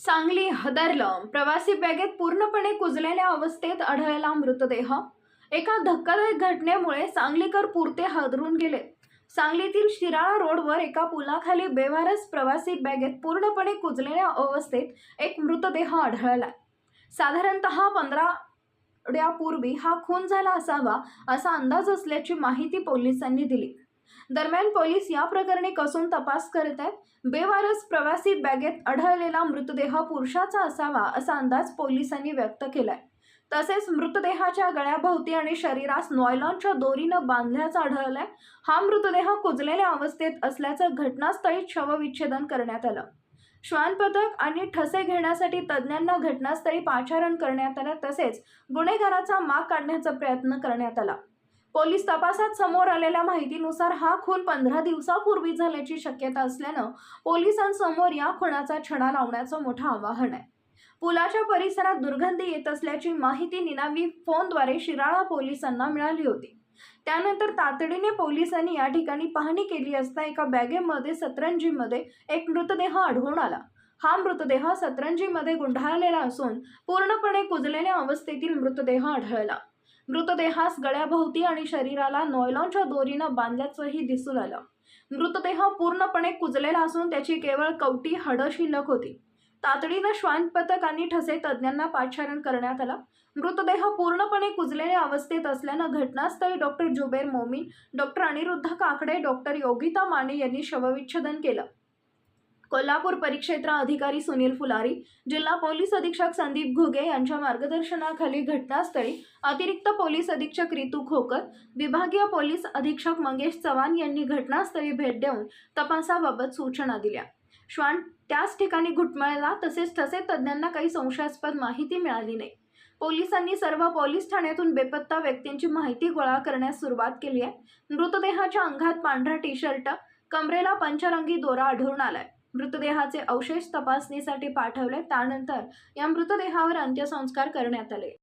सांगली हदरलं. प्रवासी बॅगेत पूर्णपणे कुजलेल्या अवस्थेत आढळला मृतदेह. एका धक्कादायक घटनेमुळे सांगलीकर पुरते हादरून गेले. सांगलीतील शिराळा रोडवर एका पुलाखाली बेवारस प्रवासी बॅगेत पूर्णपणे कुजलेल्या अवस्थेत एक मृतदेह आढळला साधारणत पंधराड्यापूर्वी हा खून झाला असावा असा अंदाज असल्याची माहिती पोलिसांनी दिली. दरम्यान पोलीस या प्रकरणी कसून तपास करत आहेत. बेवारस प्रवासी बॅगेत आढळलेला मृतदेह पुरुषाचा असावा असा अंदाज पोलिसांनी व्यक्त केलाय. तसेच मृतदेहाच्या गळ्याभोवती आणि शरीरास नॉयलॉनच्या दोरीनं बांधल्याचं आढळलंय. हा मृतदेह कुजलेल्या अवस्थेत असल्याचं घटनास्थळी शवविच्छेदन करण्यात आलं. श्वान पथक आणि ठसे घेण्यासाठी तज्ज्ञांना घटनास्थळी पाचारण करण्यात आलं तसेच गुन्हेगाराचा माग काढण्याचा प्रयत्न करण्यात आला. पोलीस तपासात समोर आलेल्या माहितीनुसार हा खून पंधरा दिवसापूर्वी झाल्याची शक्यता असल्यानं पोलिसांसमोर या खुनाचा छडा लावण्याचं मोठं आवाहन आहे. पुलाच्या परिसरात दुर्गंधी येत असल्याची माहिती निनावी फोनद्वारे शिराळा पोलिसांना मिळाली होती. त्यानंतर तातडीने पोलिसांनी या ठिकाणी पाहणी केली असता एका बॅगेमध्ये सतरंजीमध्ये एक मृतदेह आढळून आला. हा मृतदेह सतरंजीमध्ये गुंडाळलेला असून पूर्णपणे कुजलेल्या अवस्थेतील मृतदेह आढळला. मृतदेहास गळ्याभोवती आणि शरीराला नॉयलॉनच्या दोरीनं बांधल्याचंही दिसून आलं. मृतदेह पूर्णपणे कुजलेला असून त्याची केवळ कवटी हाडं शिल्लक होती. तातडीनं श्वान पथक आणि ठसे तज्ज्ञांना पाचारण करण्यात आला. मृतदेह पूर्णपणे कुजलेल्या अवस्थेत असल्यानं घटनास्थळी doctor Zuber Momin doctor Aniruddha Kakade doctor Yogita Mane यांनी शवविच्छेदन केलं. कोल्हापूर परिक्षेत्र अधिकारी सुनील फुलारी जिल्हा पोलीस अधीक्षक संदीप घुगे यांच्या मार्गदर्शनाखाली घटनास्थळी अतिरिक्त पोलीस अधीक्षक रितू खोकर विभागीय पोलीस अधीक्षक मंगेश चव्हाण यांनी घटनास्थळी भेट देऊन तपासाबाबत सूचना दिल्या. श्वान त्याच ठिकाणी घुटमळला तसेच ठसे तज्ज्ञांना काही संशयास्पद माहिती मिळाली नाही. पोलिसांनी सर्व पोलीस ठाण्यातून बेपत्ता व्यक्तींची माहिती गोळा करण्यास सुरुवात केली आहे. मृतदेहाच्या अंगात पांढरा टी शर्ट कमरेला पंचरंगी दोरा आढळून आलाय. मृतदेहाचे अवशेष तपासणीसाठी पाठवले. त्यानंतर या मृतदेहावर अंत्यसंस्कार करण्यात आले.